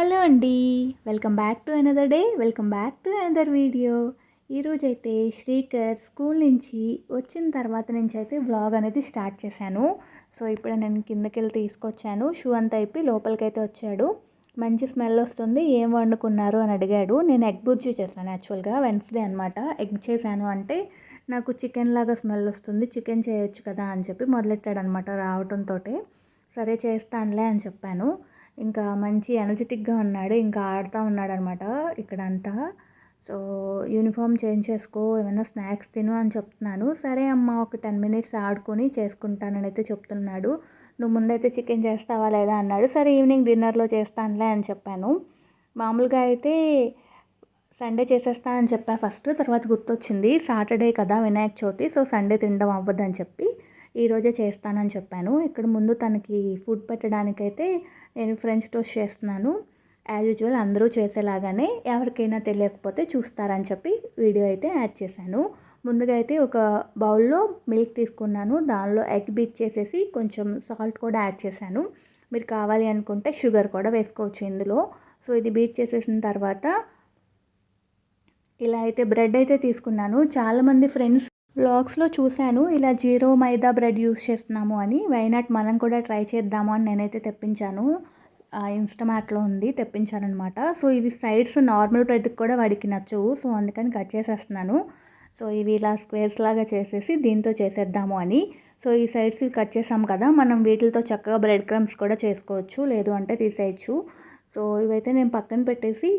Hello అండి. Welcome back to another day. Welcome back to another video. ఈరోజైతే Srikar school నుంచి వచ్చిన తర్వాత నుంచి అయితే వ్లాగ్ అనేది స్టార్ట్ చేశాను. సో ఇప్పుడు నేను కిందకి వెళ్ళి తీసుకొచ్చాను. షూ అంతా అయిపోయి లోపలికి అయితే వచ్చాడు. మంచి స్మెల్ వస్తుంది. ఏం వండుకున్నారు అని అడిగాడు. నేను ఎగ్ బుర్జీ చేశాను యాక్చువల్గా. వెన్స్డే అనమాట ఎగ్ చేశాను అంటే నాకు చికెన్ లాగా స్మెల్ వస్తుంది. చికెన్ చేయొచ్చు కదా అని చెప్పి మొదలెట్టాడు అనమాట రావటంతో సరే చేస్తానులే అని చెప్పాను. ఇంకా మంచి ఎనర్జెటిక్గా ఉన్నాడు ఇంకా ఆడుతూ ఉన్నాడు అనమాట ఇక్కడంతా. సో యూనిఫామ్ చేంజ్ చేసుకో ఏమైనా స్నాక్స్ తిను అని చెప్తున్నాను. సరే అమ్మ ఒక టెన్ మినిట్స్ ఆడుకొని చేసుకుంటానని అయితే చెప్తున్నాడు. నువ్వు ముందైతే చికెన్ చేస్తావా లేదా? అన్నాడు. సరే ఈవినింగ్ డిన్నర్లో చేస్తానులే అని చెప్పాను. మామూలుగా అయితే సండే చేసేస్తా అని చెప్పా ఫస్ట్ తర్వాత గుర్తొచ్చింది. సాటర్డే కదా వినాయక చవితి సో సండే తినడం అవ్వద్దని చెప్పి. ఈరోజే చేస్తానని చెప్పాను. ఇక్కడ ముందు తనకి ఫుడ్ పెట్టడానికైతే నేను ఫ్రెంచ్ టోస్ట్ చేస్తున్నాను. యాజ్ యూజువల్ అందరూ చేసేలాగానే ఎవరికైనా తెలియకపోతే చూస్తారని చెప్పి వీడియో అయితే యాడ్ చేశాను. ముందుగా అయితే ఒక బౌల్లో మిల్క్ తీసుకున్నాను. దానిలో ఎగ్ బీట్ చేసేసి కొంచెం సాల్ట్ కూడా యాడ్ చేశాను. మీరు కావాలి అనుకుంటే షుగర్ కూడా వేసుకోవచ్చు ఇందులో. సో ఇది బీట్ చేసేసిన తర్వాత ఇలా అయితే బ్రెడ్ అయితే తీసుకున్నాను. చాలామంది ఫ్రెండ్స్ వ్లాగ్స్లో చూశాను ఇలా జీరో మైదా బ్రెడ్ యూస్ చేస్తున్నాము అని. వైనాట్ మనం కూడా ట్రై చేద్దాము అని నేనైతే తెప్పించాను. ఇన్స్టమాట్లో ఉంది తెప్పించానమాట అనమాట సో ఇవి సైడ్స్ నార్మల్ బ్రెడ్కి కూడా వాడికి నచ్చవు. సో అందుకని కట్ చేసేస్తున్నాను. సో ఇవి ఇలా స్క్వేర్స్ లాగా చేసేసి దీంతో చేసేద్దాము అని. సో ఈ సైడ్స్ కట్ చేసాం కదా మనం వీటితో చక్కగా బ్రెడ్ క్రమ్స్ కూడా చేసుకోవచ్చు లేదు అంటే తీసేయచ్చు. సో ఇవైతే నేను పక్కన పెట్టేసి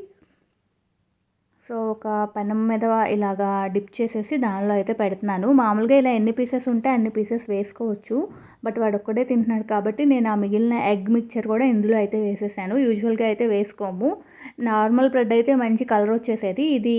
సో ఒక పెనం మీద ఇలాగా డిప్ చేసేసి దానిలో అయితే పెడుతున్నాను. మామూలుగా ఇలా ఎన్ని పీసెస్ ఉంటే అన్ని పీసెస్ వేసుకోవచ్చు. బట్ వాడు ఒక్కడే తింటున్నాడు కాబట్టి నేను ఆ మిగిలిన ఎగ్ మిక్చర్ కూడా ఇందులో అయితే వేసేసాను. యూజువల్గా అయితే వేసుకోము. నార్మల్ బ్రెడ్ అయితే మంచి కలర్ వచ్చేసేది. ఇది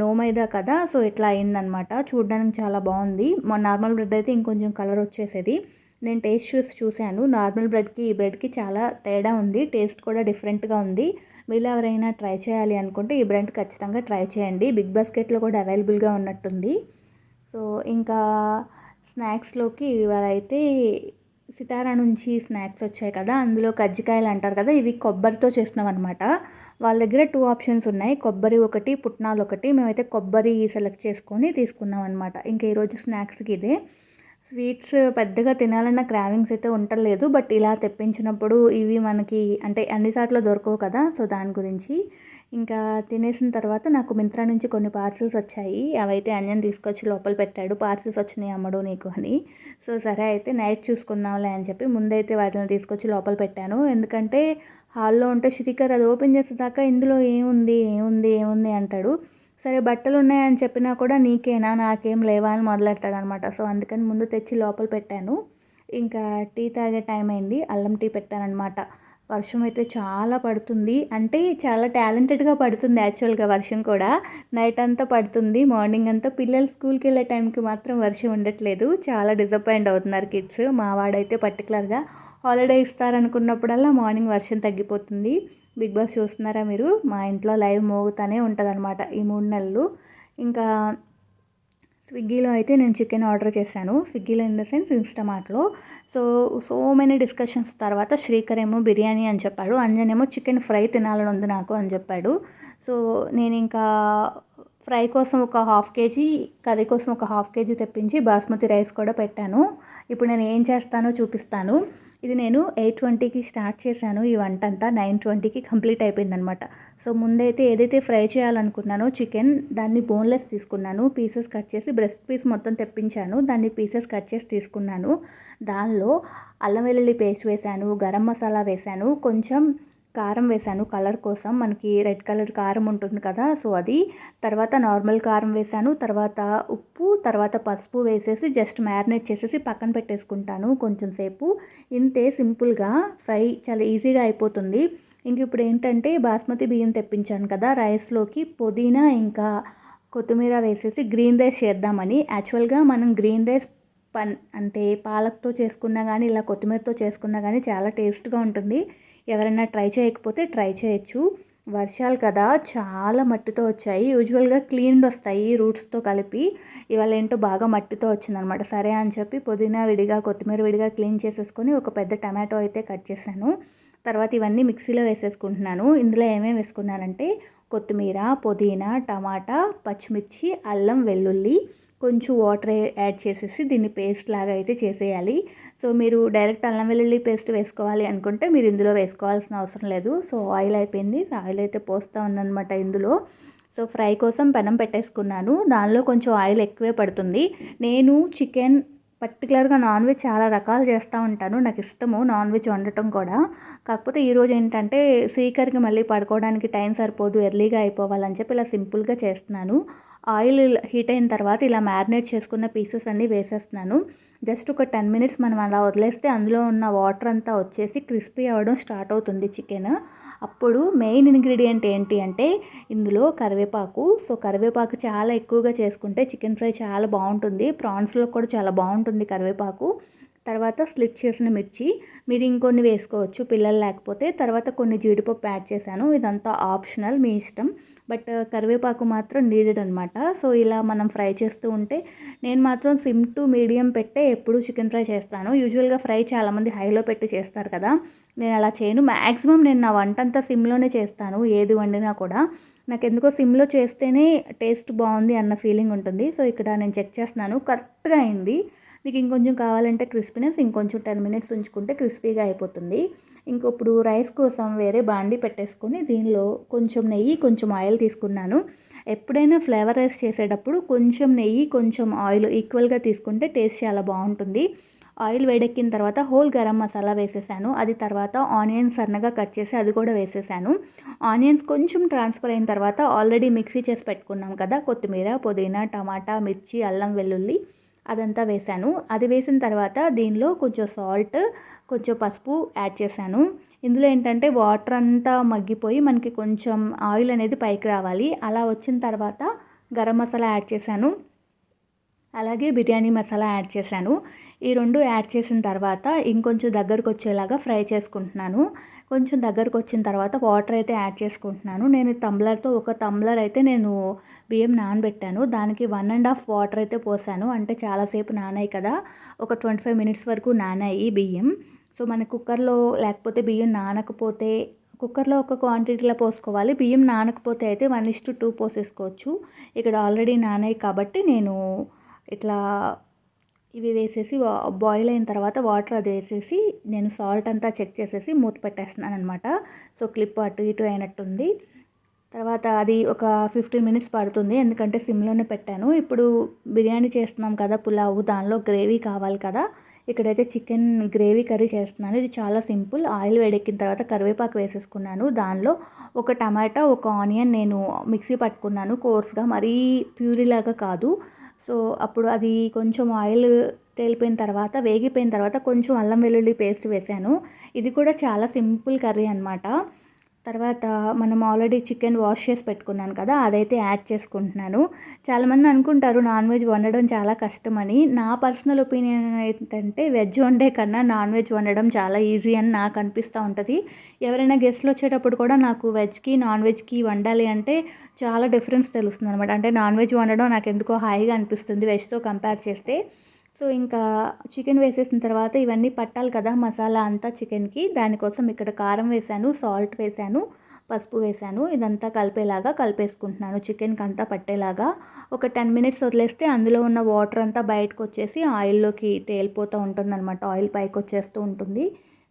నో మైదా కదా సో ఇట్లా అయిందనమాట. చూడడానికి చాలా బాగుంది. మా నార్మల్ బ్రెడ్ అయితే ఇంకొంచెం కలర్ వచ్చేసేది. నేను టేస్ట్ చూసి చూశాను. నార్మల్ బ్రెడ్కి ఈ బ్రెడ్కి చాలా తేడా ఉంది. టేస్ట్ కూడా డిఫరెంట్గా ఉంది. మీరు ఎవరైనా ట్రై చేయాలి అనుకుంటే ఈ బ్రెడ్ ఖచ్చితంగా ట్రై చేయండి. బిగ్ బాస్కెట్లో కూడా అవైలబుల్గా ఉన్నట్టుంది. సో ఇంకా స్నాక్స్లోకి ఇవాళ అయితే సితారా నుంచి స్నాక్స్ వచ్చాయి కదా అందులో కజ్జికాయలు అంటారు కదా ఇవి కొబ్బరితో చేస్తున్నాం అనమాట వాళ్ళ దగ్గర టూ ఆప్షన్స్ ఉన్నాయి. కొబ్బరి ఒకటి పుట్నాలు ఒకటి. మేమైతే కొబ్బరి సెలెక్ట్ చేసుకొని తీసుకున్నాం అనమాట ఇంకా ఈరోజు స్నాక్స్కి ఇదే. స్వీట్స్ పెద్దగా తినాలన్న క్రావింగ్స్ అయితే ఉండలేదు బట్ ఇలా తెప్పించినప్పుడు ఇవి మనకి అంటే అన్నిసార్లు దొరకవు కదా సో దాని గురించి. ఇంకా తినేసిన తర్వాత నాకు మింత్రా నుంచి కొన్ని పార్సిల్స్ వచ్చాయి. అవైతే అంజన్ తీసుకొచ్చి లోపల పెట్టాడు. పార్సిల్స్ వచ్చినాయి అమ్మడు నీకు అని. సో సరే అయితే నైట్ చూసుకుందాంలే అని చెప్పి ముందైతే వాటిని తీసుకొచ్చి లోపల పెట్టాను. ఎందుకంటే హాల్లో ఉంటే శ్రీకర్ అది ఓపెన్ చేసేదాకా ఇందులో ఏముంది ఏముంది ఏముంది అంటాడు. సరే బట్టలు ఉన్నాయని చెప్పినా కూడా నీకేనా? నాకేం లేవా? అని మొదలెడతాడు అనమాట సో అందుకని ముందు తెచ్చి లోపల పెట్టాను. ఇంకా టీ తాగే టైం అయింది. అల్లం టీ పెట్టానమాట వర్షం అయితే చాలా పడుతుంది. అంటే చాలా టాలెంటెడ్గా పడుతుంది యాక్చువల్గా వర్షం కూడా. నైట్ అంతా పడుతుంది. మార్నింగ్ అంతా పిల్లలు స్కూల్కి వెళ్ళే టైంకి మాత్రం వర్షం ఉండట్లేదు. చాలా డిసప్పాయింట్ అవుతున్నారు కిడ్స్. మా వాడైతే పర్టికులర్గా హాలిడే ఇస్తారనుకున్నప్పుడల్లా మార్నింగ్ వర్షం తగ్గిపోతుంది. బిగ్ బాస్ చూస్తున్నారా మీరు? మా ఇంట్లో లైవ్ మోగుతూనే ఉంటుంది అనమాట ఈ మూడు నెలలు. ఇంకా స్విగ్గీలో అయితే నేను చికెన్ ఆర్డర్ చేశాను. స్విగ్గీలో ఇన్ ద సెన్స్ ఇన్స్టామార్ట్లో. సో సో మెనీ డిస్కషన్స్ తర్వాత శ్రీకర్ ఏమో బిర్యానీ అని చెప్పాడు. అంజన్ ఏమో చికెన్ ఫ్రై తినాలని ఉంది నాకు అని చెప్పాడు. సో నేను ఇంకా ఫ్రై కోసం ఒక హాఫ్ కేజీ కర్రీ కోసం ఒక హాఫ్ కేజీ తెప్పించి బాస్మతి రైస్ కూడా పెట్టాను. ఇప్పుడు నేను ఏం చేస్తానో చూపిస్తాను. ఇది నేను ఎయిట్ ట్వంటీకి స్టార్ట్ చేశాను. ఈ వంట అంతా నైన్ ట్వంటీకి కంప్లీట్ అయిపోయిందనమాట సో ముందైతే ఏదైతే ఫ్రై చేయాలనుకున్నానో చికెన్ దాన్ని బోన్లెస్ తీసుకున్నాను. పీసెస్ కట్ చేసి బ్రెస్ట్ పీస్ మొత్తం తెప్పించాను. దాన్ని పీసెస్ కట్ చేసి తీసుకున్నాను. దానిలో అల్లం వెల్లుల్లి పేస్ట్ వేశాను గరం మసాలా వేశాను. కొంచెం కారం వేశాను కలర్ కోసం. మనకి రెడ్ కలర్ కారం ఉంటుంది కదా సో అది. తర్వాత నార్మల్ కారం వేశాను. తర్వాత ఉప్పు తర్వాత పసుపు వేసేసి జస్ట్ మ్యారినేట్ చేసేసి పక్కన పెట్టేసుకుంటాను కొంచెం సేపు. ఇంతే సింపుల్గా ఫ్రై చాలా ఈజీగా అయిపోతుంది. ఇంక ఇప్పుడు ఏంటంటే బాస్మతి బియ్యం తెప్పించాను కదా రైస్లోకి పుదీనా ఇంకా కొత్తిమీర వేసేసి గ్రీన్ రైస్ చేద్దామని. యాక్చువల్గా మనం గ్రీన్ రైస్ పన్ అంటే పాలక్తో చేసుకున్నా కానీ ఇలా కొత్తిమీరతో చేసుకున్నా కానీ చాలా టేస్ట్గా ఉంటుంది. ఎవరైనా ట్రై చేయకపోతే ట్రై చేయొచ్చు. వర్షాలు కదా చాలా మట్టితో వచ్చాయి. యూజువల్గా క్లీన్డ్ వస్తాయి రూట్స్తో కలిపి. ఇవాళ ఏంటో బాగా మట్టితో వచ్చిందనమాట. సరే అని చెప్పి పుదీనా విడిగా కొత్తిమీర విడిగా క్లీన్ చేసేసుకొని ఒక పెద్ద టమాటో అయితే కట్ చేశాను. తర్వాత ఇవన్నీ మిక్సీలో వేసేసుకుంటున్నాను. ఇందులో ఏమేమి వేసుకున్నానంటే కొత్తిమీర పుదీనా టమాటా పచ్చిమిర్చి అల్లం వెల్లుల్లి కొంచెం వాటర్ యాడ్ చేసేసి దీన్ని పేస్ట్ లాగా అయితే చేసేయాలి. సో మీరు డైరెక్ట్ అల్లం వెల్లుల్లి పేస్ట్ వేసుకోవాలి అనుకుంటే మీరు ఇందులో వేసుకోవాల్సిన అవసరం లేదు. సో ఆయిల్ అయిపోయింది. ఆయిల్ అయితే పోస్తూ ఉందన్నమాట ఇందులో. సో ఫ్రై కోసం పెనం పెట్టేసుకున్నాను. దానిలో కొంచెం ఆయిల్ ఎక్కువే పడుతుంది. నేను చికెన్ పర్టికులర్గా నాన్ వెజ్ చాలా రకాలు చేస్తూ ఉంటాను. నాకు ఇష్టము నాన్ వెజ్ వండటం కూడా. కాకపోతే ఈరోజు ఏంటంటే సీకర్కి మళ్ళీ పడుకోవడానికి టైం సరిపోదు ఎర్లీగా అయిపోవాలని చెప్పి ఇలా సింపుల్గా చేస్తున్నాను. ఆయిల్ హీట్ అయిన తర్వాత ఇలా మ్యారినేట్ చేసుకున్న పీసెస్ అన్నీ వేసేస్తున్నాను. జస్ట్ ఒక టెన్ మినిట్స్ మనం అలా వదిలేస్తే అందులో ఉన్న వాటర్ అంతా వచ్చేసి క్రిస్పీ అవ్వడం స్టార్ట్ అవుతుంది చికెన్. అప్పుడు మెయిన్ ఇంగ్రీడియంట్ ఏంటి అంటే ఇందులో కరివేపాకు. సో కరివేపాకు చాలా ఎక్కువగా చేసుకుంటే చికెన్ ఫ్రై చాలా బాగుంటుంది. ప్రాన్స్లో కూడా చాలా బాగుంటుంది కరివేపాకు. తర్వాత స్లిట్ చేసిన మిర్చి మీరు ఇంకొన్ని వేసుకోవచ్చు పిల్లలు లేకపోతే. తర్వాత కొన్ని జీడిపప్పు యాడ్ చేశాను. ఇదంతా ఆప్షనల్ మీ ఇష్టం. బట్ కరివేపాకు మాత్రం నీడెడ్ అనమాట సో ఇలా మనం ఫ్రై చేస్తూ ఉంటే నేను మాత్రం సిమ్ టు మీడియం పెట్టే ఎప్పుడూ చికెన్ ఫ్రై చేస్తాను. యూజువల్గా ఫ్రై చాలామంది హైలో పెట్టి చేస్తారు కదా. నేను అలా చేయను. మ్యాక్సిమం నేను నా వంట అంతా సిమ్లోనే చేస్తాను ఏది వండినా కూడా. నాకు ఎందుకో సిమ్లో చేస్తేనే టేస్ట్ బాగుంది అన్న ఫీలింగ్ ఉంటుంది. సో ఇక్కడ నేను చెక్ చేస్తున్నాను. కరెక్ట్గా అయింది. మీకు ఇంకొంచెం కావాలంటే క్రిస్పీనెస్ ఇంకొంచెం టెన్ మినిట్స్ ఉంచుకుంటే క్రిస్పీగా అయిపోతుంది. ఇంకొప్పుడు రైస్ కోసం వేరే బాండి పెట్టేసుకొని దీనిలో కొంచెం నెయ్యి కొంచెం ఆయిల్ తీసుకున్నాను. ఎప్పుడైనా ఫ్లేవర్ రైస్ చేసేటప్పుడు కొంచెం నెయ్యి కొంచెం ఆయిల్ ఈక్వల్గా తీసుకుంటే టేస్ట్ చాలా బాగుంటుంది. ఆయిల్ వేడెక్కిన తర్వాత హోల్ గరం మసాలా వేసేసాను. అది తర్వాత ఆనియన్స్ సన్నగా కట్ చేసి అది కూడా వేసేసాను. ఆనియన్స్ కొంచెం ట్రాన్స్ఫర్ అయిన తర్వాత ఆల్రెడీ మిక్సీ చేసి పెట్టుకున్నాం కదా కొత్తిమీర పుదీనా టమాటా మిర్చి అల్లం వెల్లుల్లి. అదంతా వేసాను అది వేసిన తర్వాత దీనిలో కొంచెం సాల్ట్ కొంచెం పసుపు యాడ్ చేశాను. ఇందులో ఏంటంటే వాటర్ అంతా మగ్గిపోయి మనకి కొంచెం ఆయిల్ అనేది పైకి రావాలి. అలా వచ్చిన తర్వాత గరం మసాలా యాడ్ చేశాను. అలాగే బిర్యానీ మసాలా యాడ్ చేశాను. ఈ రెండు యాడ్ చేసిన తర్వాత ఇంకొంచెం దగ్గరకు వచ్చేలాగా ఫ్రై చేసుకుంటున్నాను. కొంచెం దగ్గరకు వచ్చిన తర్వాత వాటర్ అయితే యాడ్ చేసుకుంటున్నాను. నేను తంబ్లర్తో ఒక తమ్లర్ అయితే నేను బియ్యం నానబెట్టాను. దానికి వన్ అండ్ హాఫ్ వాటర్ అయితే పోసాను. అంటే చాలాసేపు నానాయి కదా. ఒక ట్వంటీ ఫైవ్ మినిట్స్ వరకు నానాయి బియ్యం. సో మన కుక్కర్లో లేకపోతే బియ్యం నానకపోతే కుక్కర్లో ఒక క్వాంటిటీలో పోసుకోవాలి. బియ్యం నానకపోతే అయితే వన్ ఇస్ టు టూ పోసేసుకోవచ్చు. ఇక్కడ ఆల్రెడీ నానాయి కాబట్టి నేను ఇట్లా ఇవి వేసేసి బాయిల్ అయిన తర్వాత వాటర్ అది వేసేసి నేను సాల్ట్ అంతా చెక్ చేసేసి మూత పెట్టేస్తున్నాను అనమాట సో క్లిప్ అటు ఇటు అయినట్టుంది. తర్వాత అది ఒక ఫిఫ్టీన్ మినిట్స్ పడుతుంది. ఎందుకంటే సిమ్లోనే పెట్టాను. ఇప్పుడు బిర్యానీ చేస్తున్నాం కదా పులావు దానిలో గ్రేవీ కావాలి కదా. ఇక్కడైతే చికెన్ గ్రేవీ కర్రీ చేస్తున్నాను. ఇది చాలా సింపుల్. ఆయిల్ వేడెక్కిన తర్వాత కరివేపాకు వేసేసుకున్నాను. దానిలో ఒక టమాటా ఒక ఆనియన్ నేను మిక్సీ పట్టుకున్నాను. కోర్స్గా మరీ ప్యూరీలాగా కాదు. సో అప్పుడు అది కొంచెం ఆయిల్ తేలిపోయిన తర్వాత వేగిపోయిన తర్వాత కొంచెం అల్లం వెల్లుల్లి పేస్ట్ వేసాను. ఇది కూడా చాలా సింపుల్ కర్రీ అనమాట తర్వాత మనం ఆల్రెడీ చికెన్ వాష్ చేసి పెట్టుకున్నాను కదా అదైతే యాడ్ చేసుకుంటున్నాను. చాలామంది అనుకుంటారు నాన్ వెజ్ వండడం చాలా కష్టమని. నా పర్సనల్ ఒపీనియన్ ఏంటంటే వెజ్ వండే కన్నా నాన్ వెజ్ వండడం చాలా ఈజీ అని నాకు అనిపిస్తూ ఉంటుంది. ఎవరైనా గెస్ట్లు వచ్చేటప్పుడు కూడా నాకు వెజ్కి నాన్ వెజ్కి వండాలి అంటే చాలా డిఫరెన్స్ తెలుస్తుంది అనమాట అంటే నాన్ వెజ్ వండడం నాకు ఎందుకో హాయిగా అనిపిస్తుంది వెజ్తో కంపేర్ చేస్తే. సో ఇంకా చికెన్ వేసేసిన తర్వాత ఇవన్నీ పట్టాలి కదా మసాలా అంతా చికెన్కి. దానికోసం ఇక్కడ కారం వేసాను సాల్ట్ వేసాను పసుపు వేసాను ఇదంతా కలిపేలాగా కలిపేసుకుంటున్నాను చికెన్కి అంతా పట్టేలాగా. ఒక టెన్ మినిట్స్ వదిలేస్తే అందులో ఉన్న వాటర్ అంతా బయటకు వచ్చేసి ఆయిల్లోకి తేలిపోతూ ఉంటుంది అనమాట ఆయిల్ పైకి వచ్చేస్తూ ఉంటుంది.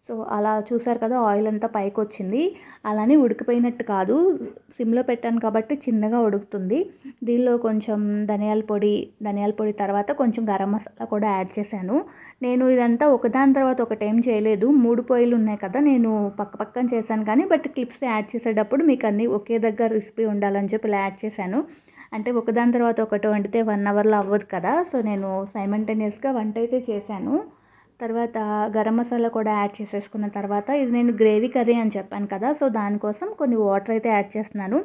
సో అలా చూసారు కదా ఆయిల్ అంతా పైకి వచ్చింది అలానే ఉడికిపోయినట్టు కాదు. సిమ్లో పెట్టాను కాబట్టి చిన్నగా ఉడుకుతుంది. దీనిలో కొంచెం ధనియాల పొడి ధనియాల పొడి తర్వాత కొంచెం గరం మసాలా కూడా యాడ్ చేశాను. నేను ఇదంతా ఒకదాని తర్వాత ఒకటి ఏం చేయలేదు. మూడు పొయ్యిలు ఉన్నాయి కదా నేను పక్క పక్కన చేశాను కానీ బట్ క్లిప్స్ యాడ్ చేసేటప్పుడు మీకు అన్నీ ఒకే దగ్గర రెసిపీ ఉండాలని చెప్పి ఇలా యాడ్ చేశాను. అంటే ఒకదాని తర్వాత ఒకటి వండితే వన్ అవర్లో అవ్వదు కదా సో నేను సైమంటేనియస్గా వంట అయితే చేశాను. తర్వాత గరం మసాలా కూడా యాడ్ చేసేసుకున్న తర్వాత ఇది నేను గ్రేవీ కర్రీ అని చెప్పాను కదా సో దానికోసం కొన్ని వాటర్ అయితే యాడ్ చేస్తున్నాను.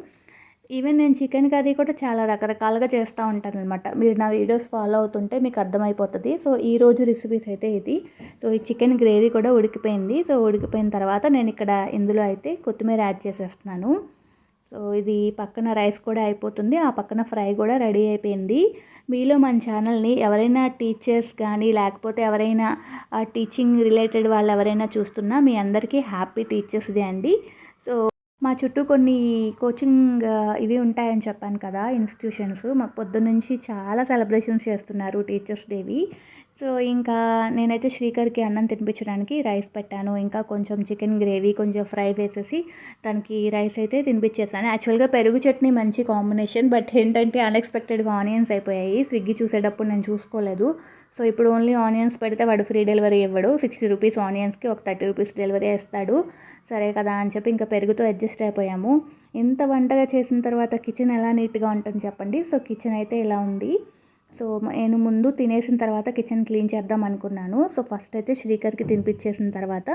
ఈవెన్ నేను చికెన్ కర్రీ కూడా చాలా రకరకాలుగా చేస్తూ ఉంటాను అనమాట మీరు నా వీడియోస్ ఫాలో అవుతుంటే మీకు అర్థమైపోతుంది. సో ఈ రోజు రెసిపీస్ అయితే ఇది. సో ఈ చికెన్ గ్రేవీ కూడా ఉడికిపోయింది. సో ఉడికిపోయిన తర్వాత నేను ఇక్కడ ఇందులో అయితే కొత్తిమీర యాడ్ చేసేస్తున్నాను. సో ఇది పక్కన రైస్ కూడా అయిపోతుంది. ఆ పక్కన ఫ్రై కూడా రెడీ అయిపోయింది. మీలో మన ఛానల్ని ఎవరైనా టీచర్స్ కానీ లేకపోతే ఎవరైనా టీచింగ్ రిలేటెడ్ వాళ్ళు ఎవరైనా చూస్తున్నా మీ అందరికీ హ్యాపీ టీచర్స్ డే అండి. సో మా చుట్టూ కొన్ని కోచింగ్ ఇవి ఉంటాయని చెప్పాను కదా ఇన్స్టిట్యూషన్స్. మా పొద్దున్నుంచి చాలా సెలబ్రేషన్స్ చేస్తున్నారు టీచర్స్ డేవి. సో ఇంకా నేనైతే శ్రీకర్కి అన్నం తినిపించడానికి రైస్ పెట్టాను. ఇంకా కొంచెం చికెన్ గ్రేవీ కొంచెం ఫ్రై వేసేసి తనకి రైస్ అయితే తినిపించేసాను. యాక్చువల్గా పెరుగు చట్నీ మంచి కాంబినేషన్ బట్ ఏంటంటే అన్ఎక్స్పెక్టెడ్గా ఆనియన్స్ అయిపోయాయి. స్విగ్గీ చూసేటప్పుడు నేను చూసుకోలేదు. సో ఇప్పుడు ఓన్లీ ఆనియన్స్ పెడితే వాడు ఫ్రీ డెలివరీ ఇవ్వడు. సిక్స్టీ రూపీస్ ఆనియన్స్కి ఒక థర్టీ రూపీస్ డెలివరీ ఇస్తాడు. సరే కదా అని చెప్పి ఇంకా పెరుగుతో అడ్జస్ట్ అయిపోయాము. ఇంత వంటగా చేసిన తర్వాత కిచెన్ ఎలా నీట్గా ఉంటుంది చెప్పండి. సో కిచెన్ అయితే ఇలా ఉంది? సో నేను ముందు తినేసిన తర్వాత కిచెన్ క్లీన్ చేద్దాం అనుకున్నాను. సో ఫస్ట్ అయితే శ్రీకర్కి తినిపించేసిన తర్వాత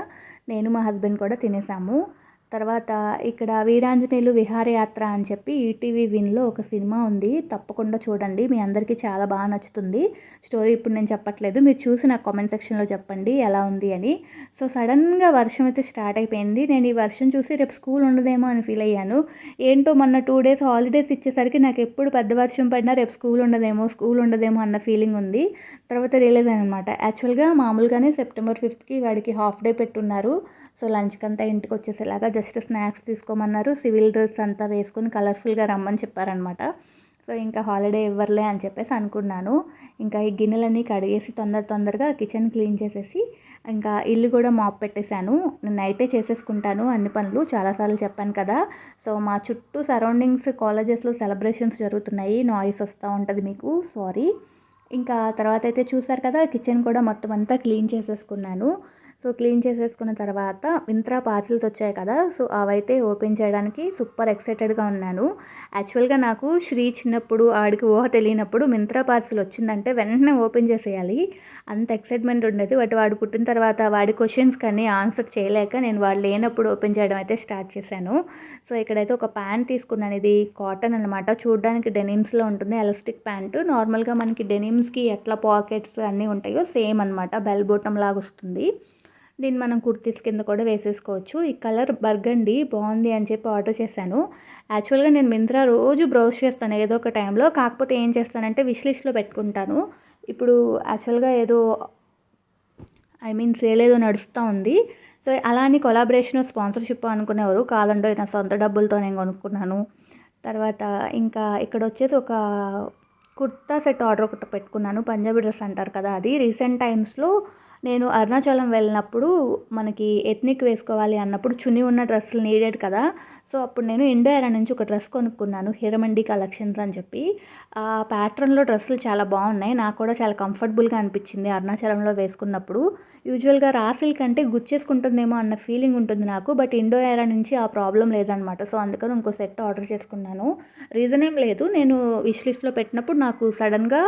నేను మా హస్బెండ్ కూడా తినేసాము. తర్వాత ఇక్కడ వీరాంజనేయులు విహారయాత్ర అని చెప్పి ఈటీవీ విన్లో ఒక సినిమా ఉంది. తప్పకుండా చూడండి. మీ అందరికీ చాలా బాగా నచ్చుతుంది. స్టోరీ ఇప్పుడు నేను చెప్పట్లేదు. మీరు చూసి నాకు కామెంట్ సెక్షన్లో చెప్పండి ఎలా ఉంది అని. సో సడన్గా వర్షం అయితే స్టార్ట్ అయిపోయింది. నేను ఈ వర్షం చూసి రేపు స్కూల్ ఉండదేమో అని ఫీల్ అయ్యాను. ఏంటో మొన్న టూ డేస్ హాలిడేస్ ఇచ్చేసరికి నాకు ఎప్పుడు పెద్ద వర్షం పడినా రేపు స్కూల్ ఉండదేమో స్కూల్ ఉండదేమో అన్న ఫీలింగ్ ఉంది. తర్వాత రియలైజ్ అనమాట యాక్చువల్గా మామూలుగానే సెప్టెంబర్ ఫిఫ్త్కి వాడికి హాఫ్ డే పెట్టున్నారు. సో లంచ్కి అంతా ఇంటికి వచ్చేసేలాగా జస్ట్ స్నాక్స్ తీసుకోమన్నారు. సివిల్ డ్రెస్ అంతా వేసుకొని కలర్ఫుల్గా రమ్మని చెప్పారనమాట. సో ఇంకా హాలిడే ఇవ్వర్లే అని చెప్పేసి అనుకున్నాను. ఇంకా ఈ గిన్నెలన్నీ కడిగేసి తొందర తొందరగా కిచెన్ క్లీన్ చేసేసి ఇంకా ఇల్లు కూడా మాప్ పెట్టేశాను. నేను నైటే చేసేసుకుంటాను అన్ని పనులు. చాలాసార్లు చెప్పాను కదా. సో మా చుట్టూ సరౌండింగ్స్ కాలేజెస్లో సెలబ్రేషన్స్ జరుగుతున్నాయి. నాయిస్ వస్తూ ఉంటుంది మీకు. సారీ. ఇంకా తర్వాత అయితే చూసారు కదా కిచెన్ కూడా మొత్తం అంతా క్లీన్ చేసేసుకున్నాను. సో క్లీన్ చేసేసుకున్న తర్వాత మింత్రా పార్సిల్స్ వచ్చాయి కదా సో అవైతే ఓపెన్ చేయడానికి సూపర్ ఎక్సైటెడ్గా ఉన్నాను. యాక్చువల్గా నాకు శ్రీ చిన్నప్పుడు ఆడికి ఊహ తెలియనప్పుడు మింత్రా పార్సిల్ వచ్చిందంటే వెంటనే ఓపెన్ చేసేయాలి. అంత ఎక్సైట్మెంట్ ఉండేది. బట్ వాడు పుట్టిన తర్వాత వాడి క్వశ్చన్స్ కానీ ఆన్సర్ చేయలేక నేను వాడు లేనప్పుడు ఓపెన్ చేయడం అయితే స్టార్ట్ చేశాను. సో ఇక్కడైతే ఒక ప్యాంట్ తీసుకున్నాను. ఇది కాటన్ అనమాట చూడడానికి డెనిమ్స్లో ఉంటుంది. Elastic pant. నార్మల్గా మనకి డెనిమ్స్కి ఎట్లా పాకెట్స్ అన్నీ ఉంటాయో సేమ్ అనమాట బెల్ బోటం లాగా వస్తుంది. దీన్ని మనం కుర్తీస్ కింద కూడా వేసేసుకోవచ్చు. ఈ కలర్ బర్గండి బాగుంది అని చెప్పి ఆర్డర్ చేశాను. యాక్చువల్గా నేను మింత్రా రోజు బ్రౌజ్ చేస్తాను ఏదో ఒక టైంలో. కాకపోతే ఏం చేస్తానంటే విష్ లిస్ట్లో పెట్టుకుంటాను. ఇప్పుడు యాక్చువల్గా ఏదో ఐ మీన్ సేల్ ఏదో నడుస్తూ ఉంది. సో అలా అని కొలాబరేషన్ స్పాన్సర్షిప్ అనుకునేవారు. కాదండో నా సొంత డబ్బులతో నేను కొనుక్కున్నాను. తర్వాత ఇంకా ఇక్కడ వచ్చేసి ఒక కుర్తా సెట్ ఆర్డర్ ఒకటి పెట్టుకున్నాను. పంజాబీ డ్రెస్ అంటారు కదా అది. రీసెంట్ టైమ్స్లో నేను అరుణాచలం వెళ్ళినప్పుడు మనకి ఎత్నిక్ వేసుకోవాలి అన్నప్పుడు చున్ని ఉన్న డ్రెస్సులు నీడెడ్ కదా. సో అప్పుడు నేను ఇండో ఎరా నుంచి ఒక డ్రెస్ కొనుక్కున్నాను హిరమండి కలెక్షన్స్ అని చెప్పి. ఆ ప్యాటర్న్లో డ్రెస్సులు చాలా బాగున్నాయి నాకు కూడా చాలా కంఫర్టబుల్గా అనిపించింది అరుణాచలంలో వేసుకున్నప్పుడు. యూజువల్గా రాసిల్ కంటే గుచ్చేసుకుంటుందేమో అన్న ఫీలింగ్ ఉంటుంది నాకు బట్ ఇండో ఎరా నుంచి ఆ ప్రాబ్లం లేదనమాట సో అందుకని ఇంకో సెట్ ఆర్డర్ చేసుకున్నాను. రీజన్ ఏం లేదు నేను విష్ లిస్ట్లో పెట్టినప్పుడు నాకు సడన్గా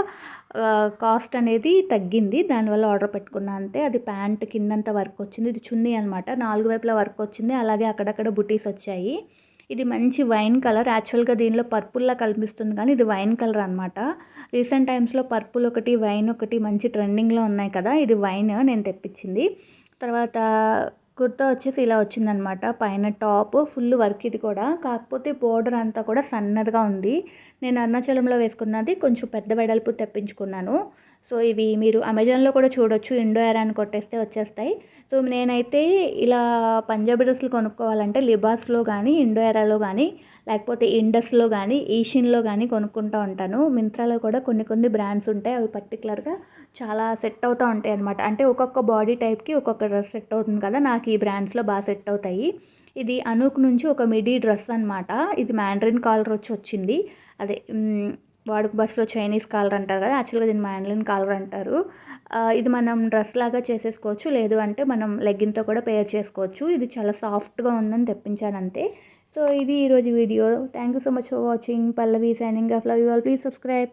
కాస్ట్ అనేది తగ్గింది దానివల్ల ఆర్డర్ పెట్టుకున్నాను అంతే. అది ప్యాంట్ కిందంత వర్క్ వచ్చింది ఇది చున్నీ అనమాట నాలుగు వైపులా వర్క్ వచ్చింది అలాగే అక్కడక్కడ బుటీస్ వచ్చాయి. ఇది మంచి వైన్ కలర్. యాక్చువల్గా దీనిలో పర్పుల్లా కనిపిస్తుంది కానీ ఇది వైన్ కలర్ అనమాట రీసెంట్ టైమ్స్లో పర్పుల్ ఒకటి వైన్ ఒకటి మంచి ట్రెండింగ్లో ఉన్నాయి కదా. ఇది వైన్ నేను తెప్పించింది. తర్వాత కుర్తా వచ్చేసి ఇలా వచ్చిందనమాట పైన టాప్ ఫుల్ వర్క్ ఇది కూడా. కాకపోతే బోర్డర్ అంతా కూడా సన్నగా ఉంది. నేను అరుణాచలంలో వేసుకున్నది కొంచెం పెద్ద వెడల్పు తెప్పించుకున్నాను. సో ఇవి మీరు అమెజాన్లో కూడా చూడొచ్చు ఇండో ఎరా అని కొట్టేస్తే వచ్చేస్తాయి. సో నేనైతే ఇలా పంజాబీ డ్రెస్సులు కొనుక్కోవాలంటే లిబాస్లో కానీ ఇండో ఎరాలో కానీ లేకపోతే ఇండస్లో కానీ ఈషిన్లో కానీ కొనుక్కుంటూ ఉంటాను. మింత్రాలో కూడా కొన్ని కొన్ని బ్రాండ్స్ ఉంటాయి అవి పర్టికులర్గా చాలా సెట్ అవుతూ ఉంటాయి అనమాట అంటే ఒక్కొక్క బాడీ టైప్కి ఒక్కొక్క డ్రెస్ సెట్ అవుతుంది కదా నాకు ఈ బ్రాండ్స్లో బాగా సెట్ అవుతాయి. ఇది అనూక్ నుంచి ఒక మిడీ డ్రెస్ అనమాట ఇది మ్యాండ్రిన్ కాలర్ వచ్చి వచ్చింది. అదే వాడుక బస్సులో చైనీస్ కాలర్ అంటారు కదా యాక్చువల్గా దీన్ని మ్యాండ్లిన్ కాలర్ అంటారు. ఇది మనం డ్రెస్ లాగా చేసేసుకోవచ్చు లేదు అంటే మనం లెగ్గిన్తో కూడా పేర్ చేసుకోవచ్చు. ఇది చాలా సాఫ్ట్గా ఉందని తెప్పించాను అంతే. సో ఇది ఈరోజు video. Thank you so much for watching Pallavi signing off love you all please subscribe